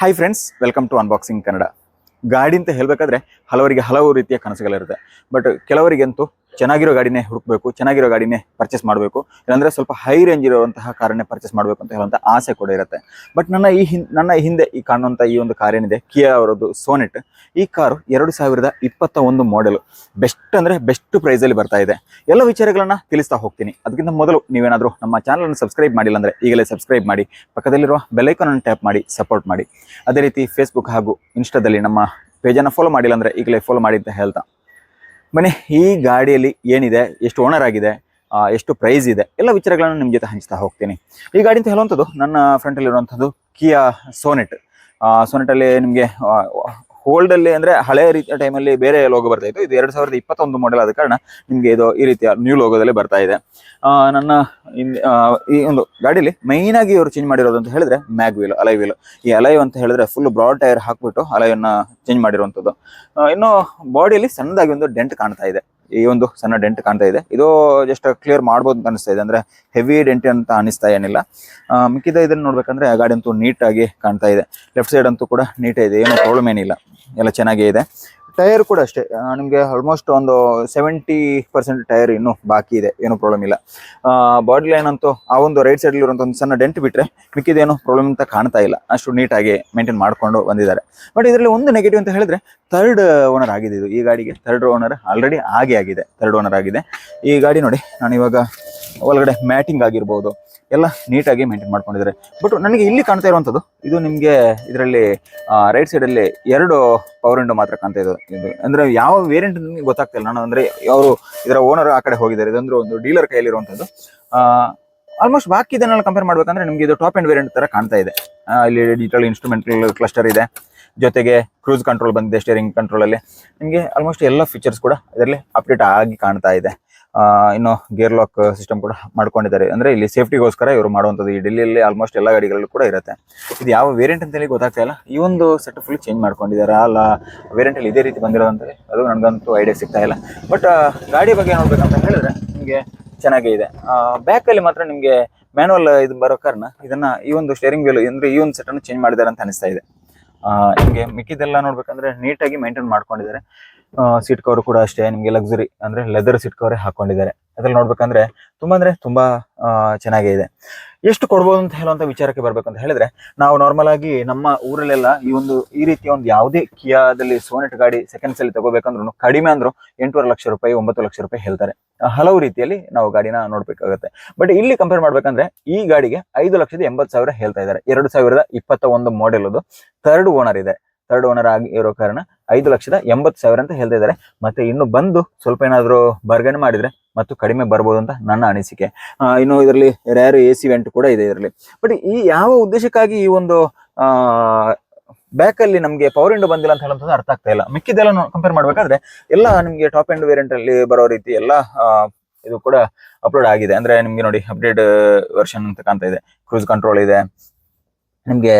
Hi friends welcome to unboxing Kannada ಗಾಡಿ ಅಂತ ಹೇಳಬೇಕಾದ್ರೆ ಹಲವರಿಗೆ ಹಲವು ರೀತಿಯ ಕನಸುಗಳಿರುತ್ತೆ. ಬಟ್ ಕೆಲವರಿಗಂತೂ ಚೆನ್ನಾಗಿರೋ ಗಾಡಿನೇ ಹುಡುಕ್ಬೇಕು, ಚೆನ್ನಾಗಿರೋ ಗಾಡಿನೇ ಪರ್ಚೇಸ್ ಮಾಡಬೇಕು. ಇಲ್ಲಾಂದ್ರೆ ಸ್ವಲ್ಪ ಹೈ ರೇಂಜ್ ಇರುವಂತಹ ಕಾರನ್ನೇ ಪರ್ಚೇಸ್ ಮಾಡಬೇಕು ಅಂತ ಹೇಳುವಂಥ ಆಸೆ ಕೂಡ ಇರುತ್ತೆ. ಬಟ್ ನನ್ನ ಈ ಹಿಂದೆ ನನ್ನ ಹಿಂದೆ ಈ ಕಾಣುವಂಥ ಈ ಒಂದು ಕಾರ್ ಏನಿದೆ ಕಿಯಾ ಅವರದ್ದು ಸೋನೆಟ್ ಈ ಕಾರು ಎರಡು ಸಾವಿರದ ಇಪ್ಪತ್ತ ಒಂದು ಮಾಡೆಲ್ ಬೆಸ್ಟ್ ಅಂದರೆ ಬೆಸ್ಟ್ ಪ್ರೈಸಲ್ಲಿ ಬರ್ತಾ ಇದೆ. ಎಲ್ಲ ವಿಚಾರಗಳನ್ನ ತಿಳಿಸ್ತಾ ಹೋಗ್ತೀನಿ. ಅದಕ್ಕಿಂತ ಮೊದಲು ನೀವೇನಾದರೂ ನಮ್ಮ ಚಾನಲನ್ನು ಸಬ್ಸ್ಕ್ರೈಬ್ ಮಾಡಿಲ್ಲ ಅಂದರೆ ಈಗಲೇ ಸಬ್ಸ್ಕ್ರೈಬ್ ಮಾಡಿ, ಪಕ್ಕದಲ್ಲಿರುವ ಅನ್ನು ಟ್ಯಾಪ್ ಮಾಡಿ ಸಪೋರ್ಟ್ ಮಾಡಿ. ಅದೇ ರೀತಿ ಫೇಸ್ಬುಕ್ ಹಾಗೂ ಇನ್ಸ್ಟಾದಲ್ಲಿ ನಮ್ಮ ಪೇಜನ್ನು ಫಾಲೋ ಮಾಡಿಲ್ಲ ಅಂದರೆ ಈಗಲೇ ಫಾಲೋ ಮಾಡಿ ಅಂತ ಹೇಳ್ತಾ ಬನ್ನಿ ಈ ಗಾಡಿಯಲ್ಲಿ ಏನಿದೆ, ಎಷ್ಟು ಓನರ್ ಆಗಿದೆ ಎಷ್ಟು ಪ್ರೈಸ್ ಇದೆ, ಎಲ್ಲ ವಿಚಾರಗಳನ್ನು ನಿಮ್ಮ ಜೊತೆ ಹಂಚ್ತಾ ಹೋಗ್ತೀನಿ. ಈ ಗಾಡಿ ಅಂತ ಹೇಳುವಂಥದ್ದು ನನ್ನ ಫ್ರಂಟಲ್ಲಿರುವಂಥದ್ದು ಕಿಯಾ ಸೋನೆಟ್ ಸೋನೆಟಲ್ಲಿ ನಿಮಗೆ ಹೋಲ್ಡಲ್ಲಿ ಅಂದ್ರೆ ಹಳೆ ರೀತಿಯ ಟೈಮಲ್ಲಿ ಬೇರೆ ಲೋಗೋ ಬರ್ತಾ ಇತ್ತು. ಇದು ಎರಡು ಸಾವಿರದ ಇಪ್ಪತ್ತೊಂದು ಮಾಡೆಲ್ ಆದ ಕಾರಣ ನಿಮ್ಗೆ ಇದು ಈ ರೀತಿಯ ನ್ಯೂ ಲೋಗೋದಲ್ಲಿ ಬರ್ತಾ ಇದೆ. ನನ್ನ ಈ ಒಂದು ಗಾಡಿಲಿ ಮೈನ್ ಆಗಿ ಇವರು ಚೇಂಜ್ ಮಾಡಿರೋದು ಅಂತ ಹೇಳಿದ್ರೆ ಮ್ಯಾಗ್ ವೀಲ್ ಅಲೈ ವೀಲ್ ಈ ಅಲೈವ್ ಅಂತ ಹೇಳಿದ್ರೆ ಫುಲ್ ಬ್ರಾಡ್ ಟೈರ್ ಹಾಕ್ಬಿಟ್ಟು ಅಲೈವನ್ನ ಚೇಂಜ್ ಮಾಡಿರುವಂಥದ್ದು ಇನ್ನು ಬಾಡಿಯಲ್ಲಿ ಸಣ್ಣದಾಗಿ ಒಂದು ಡೆಂಟ್ ಕಾಣ್ತಾ ಇದೆ. ಈ ಒಂದು ಸಣ್ಣ ಡೆಂಟ್ ಕಾಣ್ತಾ ಇದೆ. ಇದು ಜಸ್ಟ್ ಕ್ಲಿಯರ್ ಮಾಡ್ಬೋದು ಅಂತ ಅನಿಸ್ತಾ ಇದೆ. ಅಂದ್ರೆ ಹೆವಿ ಡೆಂಟ್ ಅಂತ ಅನಿಸ್ತಾ ಏನಿಲ್ಲ. ಮಿಕ್ಕಿದ ಇದನ್ನ ನೋಡ್ಬೇಕಂದ್ರೆ ಗಾಡಿ ಅಂತೂ ನೀಟಾಗಿ ಕಾಣ್ತಾ ಇದೆ. ಲೆಫ್ಟ್ ಸೈಡ್ ಅಂತೂ ಕೂಡ ನೀಟೇ ಇದೆ ಏನು ಪ್ರಾಬ್ಲಮ್ ಏನಿಲ್ಲ. ಎಲ್ಲ ಚೆನ್ನಾಗೇ ಇದೆ. ಟೈರ್ ಕೂಡ ಅಷ್ಟೇ. ನಿಮಗೆ ಆಲ್ಮೋಸ್ಟ್ ಒಂದು ಸೆವೆಂಟಿ ಪರ್ಸೆಂಟ್ ಟೈರ್ ಇನ್ನು ಬಾಕಿ ಇದೆ. ಏನು ಪ್ರಾಬ್ಲಮ್ ಇಲ್ಲ. ಬಾಡಿ ಲೈನ್ ಅಂತೂ ಆ ಒಂದು ರೈಟ್ ಸೈಡ್ ಇರುವಂತ ಒಂದು ಸಣ್ಣ ಡೆಂಟ್ ಬಿಟ್ಟರೆ ಮಿಕ್ಕಿದೇನು ಪ್ರಾಬ್ಲಮ್ ಅಂತ ಕಾಣ್ತಾ ಇಲ್ಲ. ಅಷ್ಟು ನೀಟಾಗಿ ಮೇಂಟೈನ್ ಮಾಡ್ಕೊಂಡು ಬಂದಿದ್ದಾರೆ. ಬಟ್ ಇದರಲ್ಲಿ ಒಂದು ನೆಗೆಟಿವ್ ಅಂತ ಹೇಳಿದ್ರೆ ಥರ್ಡ್ ಓನರ್ ಆಗಿದೆ ಇದು. ಈ ಗಾಡಿಗೆ ಥರ್ಡ್ ಓನರ್ ಆಲ್ರೆಡಿ ಆಗೇ ಆಗಿದೆ. ಥರ್ಡ್ ಓನರ್ ಆಗಿದೆ. ಈ ಗಾಡಿ ನೋಡಿ ನಾನು ಇವಾಗ ಒಳಗಡೆ ಮ್ಯಾಟಿಂಗ್ ಆಗಿರ್ಬೋದು. ಎಲ್ಲ ನೀಟಾಗಿ ಮೇಂಟೈನ್ ಮಾಡ್ಕೊಂಡಿದ್ದಾರೆ. ಬಟ್ ನನಗೆ ಇಲ್ಲಿ ಕಾಣ್ತಾ ಇರುವಂಥದ್ದು ಇದು ನಿಮಗೆ ಇದರಲ್ಲಿ ರೈಟ್ ಸೈಡಲ್ಲಿ ಎರಡು ಪವರ್ ವಿಂಡೋ ಮಾತ್ರ ಕಾಣ್ತಾ ಇದೆ. ಇದು ಅಂದ್ರೆ ಯಾವ ವೇರಿಯಂಟ್ ನಿಮಗೆ ಗೊತ್ತಾಗ್ತಾ ಇಲ್ಲ. ನಾನು ಅಂದರೆ ಅವರು ಇದರ ಓನರ್ ಆ ಕಡೆ ಹೋಗಿದ್ದಾರೆ. ಇದಂದ್ರೆ ಒಂದು ಡೀಲರ್ ಕೈಯಲ್ಲಿರುವಂಥದ್ದು ಆಲ್ಮೋಸ್ಟ್ ಬಾಕಿ ಇದನ್ನೆಲ್ಲ ಕಂಪೇರ್ ಮಾಡಬೇಕಂದ್ರೆ ನಿಮಗೆ ಇದು ಟಾಪ್ ಆ್ಯಂಡ್ ವೇರಿಯಂಟ್ ತರ ಕಾಣ್ತಾ ಇದೆ. ಇಲ್ಲಿ ಡಿಜಿಟಲ್ ಇನ್ಸ್ಟ್ರೂಮೆಂಟ್ ಕ್ಲಸ್ಟರ್ ಇದೆ. ಜೊತೆಗೆ ಕ್ರೂಸ್ ಕಂಟ್ರೋಲ್ ಬಂದಿದೆ ಸ್ಟೇರಿಂಗ್ ಕಂಟ್ರೋಲ್ ಅಲ್ಲಿ. ನಿಮಗೆ ಆಲ್ಮೋಸ್ಟ್ ಎಲ್ಲ ಫೀಚರ್ಸ್ ಕೂಡ ಇದರಲ್ಲಿ ಅಪ್ಡೇಟ್ ಆಗಿ ಕಾಣ್ತಾ ಇದೆ. ಇನ್ನು ಗೇರ್ ಲಾಕ್ ಸಿಸ್ಟಮ್ ಕೂಡ ಮಾಡ್ಕೊಂಡಿದ್ದಾರೆ. ಅಂದ್ರೆ ಇಲ್ಲಿ ಸೇಫ್ಟಿಗೋಸ್ಕರ ಇವರು ಮಾಡುವಂಥದ್ದು ಈ ಡೆಲ್ಲಿಯಲ್ಲಿ ಆಲ್ಮೋಸ್ಟ್ ಎಲ್ಲ ಗಾಡಿಗಳಲ್ಲೂ ಕೂಡ ಇರುತ್ತೆ. ಇದು ಯಾವ ವೇರಿಯಂಟ್ ಅಂತ ಹೇಳಿ ಗೊತ್ತಾಗ್ತಾ ಇಲ್ಲ. ಈ ಒಂದು ಸೆಟ್ ಫುಲ್ ಚೇಂಜ್ ಮಾಡ್ಕೊಂಡಿದ್ದಾರೆ. ಅಲ್ಲ ವೇರಿಯಂಟ್ ಅಲ್ಲಿ ಇದೇ ರೀತಿ ಬಂದಿರೋದಂತೇಳಿ ಅದು ನನಗಂತೂ ಐಡಿಯಾ ಸಿಗ್ತಾ ಇಲ್ಲ. ಬಟ್ ಗಾಡಿ ಬಗ್ಗೆ ನೋಡ್ಬೇಕಂತ ಹೇಳಿದ್ರೆ ನಿಮಗೆ ಚೆನ್ನಾಗೇ ಇದೆ. ಬ್ಯಾಕ್ ಅಲ್ಲಿ ಮಾತ್ರ ನಿಮಗೆ ಮ್ಯಾನುವಲ್ ಇದು ಬರೋ ಕಾರಣ ಇದನ್ನ ಈ ಒಂದು ಸ್ಟೇರಿಂಗ್ ವೀಲ್ ಅಂದ್ರೆ ಈ ಒಂದು ಸೆಟ್ ಅನ್ನು ಚೇಂಜ್ ಮಾಡಿದ್ದಾರೆ ಅಂತ ಅನಿಸ್ತಾ ಇದೆ. ನಿಮ್ಗೆ ಮಿಕ್ಕಿದೆಲ್ಲ ನೋಡ್ಬೇಕಂದ್ರೆ ನೀಟಾಗಿ ಮೇಂಟೈನ್ ಮಾಡ್ಕೊಂಡಿದ್ದಾರೆ. ಸೀಟ್ ಕವರ್ ಕೂಡ ಅಷ್ಟೇ, ನಿಮಗೆ ಲಕ್ಸುರಿ ಅಂದ್ರೆ ಲೆದರ್ ಸೀಟ್ ಕವರೇ ಹಾಕೊಂಡಿದ್ದಾರೆ. ಅದ್ರಲ್ಲಿ ನೋಡ್ಬೇಕಂದ್ರೆ ತುಂಬಾ ಅಂದ್ರೆ ತುಂಬಾ ಚೆನ್ನಾಗೇ ಇದೆ. ಎಷ್ಟು ಕೊಡ್ಬೋದು ಅಂತ ಹೇಳುವಂತ ವಿಚಾರಕ್ಕೆ ಬರ್ಬೇಕು ಅಂತ ಹೇಳಿದ್ರೆ, ನಾವು ನಾರ್ಮಲ್ ಆಗಿ ನಮ್ಮ ಊರಲ್ಲೆಲ್ಲ ಈ ಒಂದು, ಈ ರೀತಿಯ ಒಂದು ಯಾವುದೇ ಕಿಯಾದಲ್ಲಿ ಸೋನೆಟ್ ಗಾಡಿ ಸೆಕೆಂಡ್ಸ್ ಅಲ್ಲಿ ತಗೋಬೇಕಂದ್ರೂ ಕಡಿಮೆ ಅಂದ್ರು ಎಂಟೂವರೆ ಲಕ್ಷ ರೂಪಾಯಿ, ಒಂಬತ್ತು ಲಕ್ಷ ರೂಪಾಯಿ ಹೇಳ್ತಾರೆ. ಹಲವು ರೀತಿಯಲ್ಲಿ ನಾವು ಗಾಡಿನ ನೋಡ್ಬೇಕಾಗುತ್ತೆ. ಬಟ್ ಇಲ್ಲಿ ಕಂಪೇರ್ ಮಾಡ್ಬೇಕಂದ್ರೆ ಈ ಗಾಡಿಗೆ ಐದು ಲಕ್ಷದ ಎಂಬತ್ತು ಸಾವಿರ ಹೇಳ್ತಾ ಇದ್ದಾರೆ. ಎರಡು ಸಾವಿರದ ಇಪ್ಪತ್ತ ಒಂದು ಮಾಡೆಲ್ ಅದು. ಥರ್ಡ್ ಓನರ್ ಇದೆ. ಥರ್ಡ್ ಓನರ್ ಆಗಿ ಇರೋ ಕಾರಣ ಐದು ಲಕ್ಷದ ಎಂಬತ್ತು ಸಾವಿರ ಅಂತ ಹೇಳ್ತಾ ಇದ್ದಾರೆ. ಮತ್ತೆ ಇನ್ನು ಬಂದು ಸ್ವಲ್ಪ ಏನಾದರೂ ಬರ್ಗಣೆ ಮಾಡಿದ್ರೆ ಮತ್ತು ಕಡಿಮೆ ಬರ್ಬೋದು ಅಂತ ನನ್ನ ಅನಿಸಿಕೆ. ಇನ್ನು ಇದರಲ್ಲಿ ರ್ಯಾರು ಎ ಸಿ ವೆಂಟ್ ಕೂಡ ಇದೆ ಇದರಲ್ಲಿ. ಬಟ್ ಈ ಯಾವ ಉದ್ದೇಶಕ್ಕಾಗಿ ಈ ಒಂದು ಬ್ಯಾಕ್ ಅಲ್ಲಿ ನಮಗೆ ಪವರ್ ಇಂಡೋ ಬಂದಿಲ್ಲ ಅಂತ ಹೇಳುವಂಥದ್ದು ಅರ್ಥ ಆಗ್ತಾ ಇಲ್ಲ. ಮಿಕ್ಕಿದೆಲ್ಲ ಕಂಪೇರ್ ಮಾಡ್ಬೇಕಾದ್ರೆ ಎಲ್ಲ ನಿಮಗೆ ಟಾಪ್ ಎಂಡ್ ವೇರಿಯಂಟ್ ಅಲ್ಲಿ ಬರೋ ರೀತಿ ಎಲ್ಲ ಇದು ಕೂಡ ಅಪ್ಲೋಡ್ ಆಗಿದೆ. ಅಂದ್ರೆ ನಿಮಗೆ ನೋಡಿ ಅಪ್ಡೇಟ್ ವರ್ಷನ್ ಅಂತ ಕಾಣ್ತಾ ಇದೆ. ಕ್ರೂಸ್ ಕಂಟ್ರೋಲ್ ಇದೆ. ನಿಮ್ಗೆ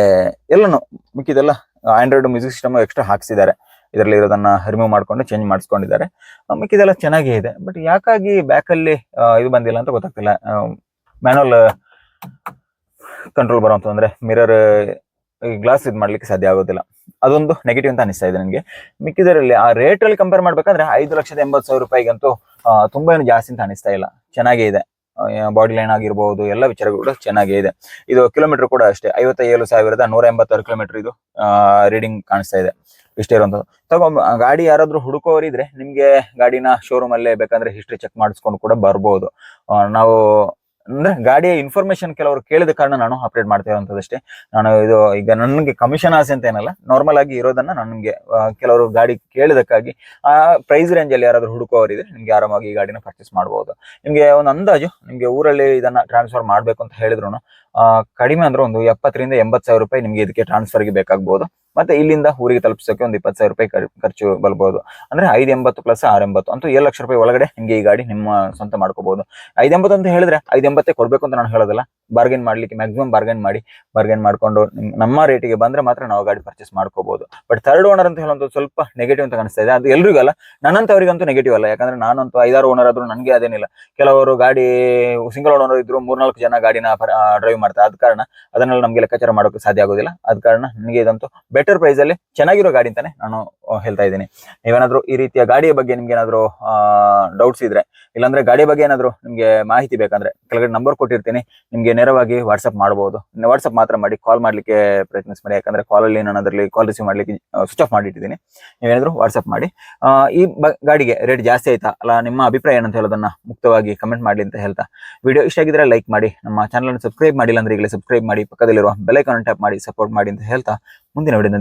ಎಲ್ಲನೂ ಮಿಕ್ಕಿದೆಲ್ಲ ಆಂಡ್ರಾಯ್ಡ್ ಮ್ಯೂಸಿಕ್ ಸಿಸ್ಟಮ್ ಎಕ್ಸ್ಟ್ರಾ ಹಾಕ್ಸಿದ್ದಾರೆ. ಇದರಲ್ಲಿ ಇರೋದನ್ನ ರಿಮೂವ್ ಮಾಡ್ಕೊಂಡು ಚೇಂಜ್ ಮಾಡಿಸ್ಕೊಂಡಿದ್ದಾರೆ. ಮಿಕ್ಕಿದೆಲ್ಲ ಚೆನ್ನಾಗೇ ಇದೆ. ಬಟ್ ಯಾಕಾಗಿ ಬ್ಯಾಕ್ ಅಲ್ಲಿ ಇದು ಬಂದಿಲ್ಲ ಅಂತ ಗೊತ್ತಾಗ್ತಿಲ್ಲ. ಮ್ಯಾನುವಲ್ ಕಂಟ್ರೋಲ್ ಬರುವಂತ ಅಂದ್ರೆ ಮಿರರ್ ಗ್ಲಾಸ್ ಇದು ಮಾಡ್ಲಿಕ್ಕೆ ಸಾಧ್ಯ ಆಗೋದಿಲ್ಲ. ಅದೊಂದು ನೆಗೆಟಿವ್ ಅಂತ ಅನಿಸ್ತಾ ಇದೆ ನನಗೆ. ಮಿಕ್ಕಿದರಲ್ಲಿ ಆ ರೇಟ್ ಅಲ್ಲಿ ಕಂಪೇರ್ ಮಾಡ್ಬೇಕಂದ್ರೆ ಐದು ಲಕ್ಷದ ಎಂಬತ್ತು ಸಾವಿರ ರೂಪಾಯಿಗಂತೂ ತುಂಬಾ ಏನು ಜಾಸ್ತಿ ಅಂತ ಅನಿಸ್ತಾ ಇಲ್ಲ. ಚೆನ್ನಾಗೇ ಇದೆ. ಬಾಡಿ ಲೈನ್ ಆಗಿರ್ಬೋದು, ಎಲ್ಲ ವಿಚಾರಗಳು ಕೂಡ ಚೆನ್ನಾಗೇ ಇದೆ. ಇದು ಕಿಲೋಮೀಟರ್ ಕೂಡ ಅಷ್ಟೇ. ಐವತ್ತ ಏಳು ಸಾವಿರದ ನೂರ ಎಂಬತ್ತಾರು ಕಿಲೋಮೀಟರ್ ಇದು ರೀಡಿಂಗ್ ಕಾಣಿಸ್ತಾ ಇದೆ. ಇಷ್ಟೇ ಇರುವಂಥದ್ದು ತಗೊ ಗಾಡಿ ಯಾರಾದ್ರೂ ಹುಡುಕೋರಿದ್ರೆ ನಿಮ್ಗೆ ಗಾಡಿನ ಶೋರೂಮ್ ಅಲ್ಲೇ ಬೇಕಂದ್ರೆ ಹಿಸ್ಟ್ರಿ ಚೆಕ್ ಮಾಡಿಸ್ಕೊಂಡು ಕೂಡ ಬರ್ಬೋದು. ನಾವು, ಅಂದ್ರೆ ಗಾಡಿಯ ಇನ್ಫಾರ್ಮೇಶನ್ ಕೆಲವರು ಕೇಳಿದ ಕಾರಣ ನಾನು ಅಪ್ಡೇಟ್ ಮಾಡ್ತಾ ಇರೋಂಥದ್ದಷ್ಟೇ ನಾನು ಇದು, ಈಗ ನನಗೆ ಕಮಿಷನ್ ಆಸೆ ಅಂತ ಏನಲ್ಲ ನಾರ್ಮಲ್ ಆಗಿ ಇರೋದನ್ನ ನನಗೆ ಕೆಲವರು ಗಾಡಿ ಕೇಳಿದಕ್ಕಾಗಿ, ಆ ಪ್ರೈಸ್ ರೇಂಜ್ ಅಲ್ಲಿ ಯಾರಾದ್ರೂ ಹುಡುಕೋರಿದ್ರೆ ನಿಮ್ಗೆ ಆರಾಮಾಗಿ ಈ ಗಾಡಿನ ಪರ್ಚೇಸ್ ಮಾಡಬಹುದು ನಿಮ್ಗೆ ಒಂದು ಅಂದಾಜು, ನಿಮ್ಗೆ ಊರಲ್ಲಿ ಇದನ್ನ ಟ್ರಾನ್ಸ್ಫರ್ ಮಾಡ್ಬೇಕು ಅಂತ ಹೇಳಿದ್ರು ಕಡಿಮೆ ಅಂದ್ರೆ ಒಂದು ಎಪ್ಪತ್ತರಿಂದ ಎಂಬತ್ತು ಸಾವಿರ ರೂಪಾಯಿ ನಿಮ್ಗೆ ಇದಕ್ಕೆ ಟ್ರಾನ್ಸ್ಫರ್ಗೆ ಬೇಕಾಗಬಹುದು ಮತ್ತೆ ಇಲ್ಲಿಂದ ಊರಿಗೆ ತಲುಪಿಸೋಕೆ ಒಂದು ಇಪ್ಪತ್ತು ಸಾವಿರ ರೂಪಾಯಿ ಖರ್- ಖರ್ಚು ಬರ್ಬೋದು. ಅಂದ್ರೆ ಐದು ಎಂಬತ್ತು ಪ್ಲಸ್ ಆರು ಎಂಬತ್ತು ಅಂತೂ ಏಳು ಲಕ್ಷ ರೂಪಾಯಿ ಒಳಗಡೆ ನಿಮಗೆ ಈ ಗಾಡಿ ನಿಮ್ಮ ಸ್ವಂತ ಮಾಡ್ಕೋಬಹುದು ಐದು ಎಂಬತ್ತು ಅಂತ ಹೇಳಿದ್ರೆ ಐದು ಎಂಬತ್ತೇ ಕೊಡ್ಬೇಕು ಅಂತ ನಾನು ಹೇಳೋದಿಲ್ಲ. ಬಾರ್ಗೇನ್ ಮಾಡ್ಲಿಕ್ಕೆ ಮ್ಯಾಕ್ಸಿಮಮ್ ಬಾರ್ಗೇನ್ ಮಾಡಿ ಬಾರ್ಗೇನ್ ಮಾಡ್ಕೊಂಡು ನಿಮ್- ನಮ್ಮ ರೇಟಿಗೆ ಬಂದ್ರೆ ಮಾತ್ರ ನಾವು ಗಾಡಿ ಪರ್ಚೇಸ್ ಮಾಡ್ಕೋಬಹುದು ಬಟ್ ಥರ್ಡ್ ಓನರ್ ಅಂತ ಹೇಳುವಂತ ಸ್ವಲ್ಪ ನೆಗೆಟಿವ್ ಅಂತ ಕಾಣಿಸ್ತಾ ಇದೆ. ಅದು ಎಲ್ರಿಗೂ ಅಲ್ಲ, ನನ್ನಂತವರಿಗಂತೂ ನೆಗೆಟಿವ್ ಅಲ್ಲ. ಯಾಕಂದ್ರೆ ನಾನಂತೂ ಐದಾರು ಓನರ್ ಆದ್ರೂ ನನಗೆ ಅದೇನಿಲ್ಲ. ಕೆಲವರು ಗಾಡಿ ಸಿಂಗಲ್ ಓನರ್ ಇದ್ರು ಮೂರ್ನಾಲ್ಕು ಜನ ಗಾಡಿನ ಡ್ರೈವ್ ಮಾಡ್ತಾರೆ. ಆದ ಕಾರಣ ಅದನ್ನೆಲ್ಲ ನಮಗೆ ಲೆಕ್ಕಾಚಾರ ಮಾಡೋಕೆ ಸಾಧ್ಯ ಆಗೋದಿಲ್ಲ. ಆದ ಕಾರಣ ನನಗೆ ಇದಂತೂ ಬೆಟರ್ ಪ್ರೈಸ್ ಅಲ್ಲಿ ಚೆನ್ನಾಗಿರೋ ಗಾಡಿ ಅಂತಾನೆ ನಾನು ಹೇಳ್ತಾ ಇದ್ದೀನಿ. ನೀವೇನಾದ್ರೂ ಈ ರೀತಿಯ ಗಾಡಿಯ ಬಗ್ಗೆ ನಿಮ್ಗೆ ಏನಾದ್ರು ಡೌಟ್ಸ್ ಇದ್ರೆ, ಇಲ್ಲಾಂದ್ರೆ ಗಾಡಿ ಬಗ್ಗೆ ಏನಾದ್ರು ನಿಮ್ಗೆ ಮಾಹಿತಿ ಬೇಕಂದ್ರೆ ಕೆಳಗಡೆ ನಂಬರ್ ಕೊಟ್ಟಿರ್ತೀನಿ. ನಿಮ್ಗೆ ನೇರವಾಗಿ ವಾಟ್ಸ್ಆಪ್ ಮಾಡಬಹುದು ವಾಟ್ಸ್ಆಪ್ ಮಾತ್ರ ಮಾಡಿ ಕಾಲ್ ಮಾಡ್ಲಿಕ್ಕೆ ಪ್ರಯತ್ನಿಸ್ ಮಾಡಿ ಯಾಕಂದ್ರೆ ಕಾಲಲ್ಲಿ ನಾನು ಅದರಲ್ಲಿ ಕಾಲ್ ರಿಸೀವ್ ಮಾಡ್ಲಿಕ್ಕೆ ಸ್ವಿಚ್ ಆಫ್ ಮಾಡಿಟ್ಟಿದ್ದೀನಿ. ನೀವೇನಾದ್ರು ವಾಟ್ಸ್ಆಪ್ ಮಾಡಿ. ಈ ಗಾಡಿಗೆ ರೇಟ್ ಜಾಸ್ತಿ ಆಯ್ತಾ? ಅಲ್ಲ, ನಿಮ್ಮ ಅಭಿಪ್ರಾಯ ಏನಂತ ಹೇಳೋದನ್ನ ಮುಕ್ತವಾಗಿ ಕಮೆಂಟ್ ಮಾಡಿ ಅಂತ ಹೇಳ್ತಾ. ವಿಡಿಯೋ ಇಷ್ಟ ಆಗಿದ್ರೆ ಲೈಕ್ ಮಾಡಿ. ನಮ್ಮ ಚಾನಲ್ ಸಬ್ಸ್ಕ್ರೈಬ್ ಮಾಡಿಲ್ಲ ಅಂದ್ರೆ ಈಗಲೇ ಸಬ್ಸ್ಕ್ರೈಬ್ ಮಾಡಿ. ಪಕ್ಕದಲ್ಲಿರುವ ಬೆಲ್ ಟ್ಯಾಪ್ ಮಾಡಿ ಸಪೋರ್ಟ್ ಮಾಡಿ ಅಂತ ಹೇಳ್ತಾ. ಮುಂದಿನ ವಿಡಿಯೋ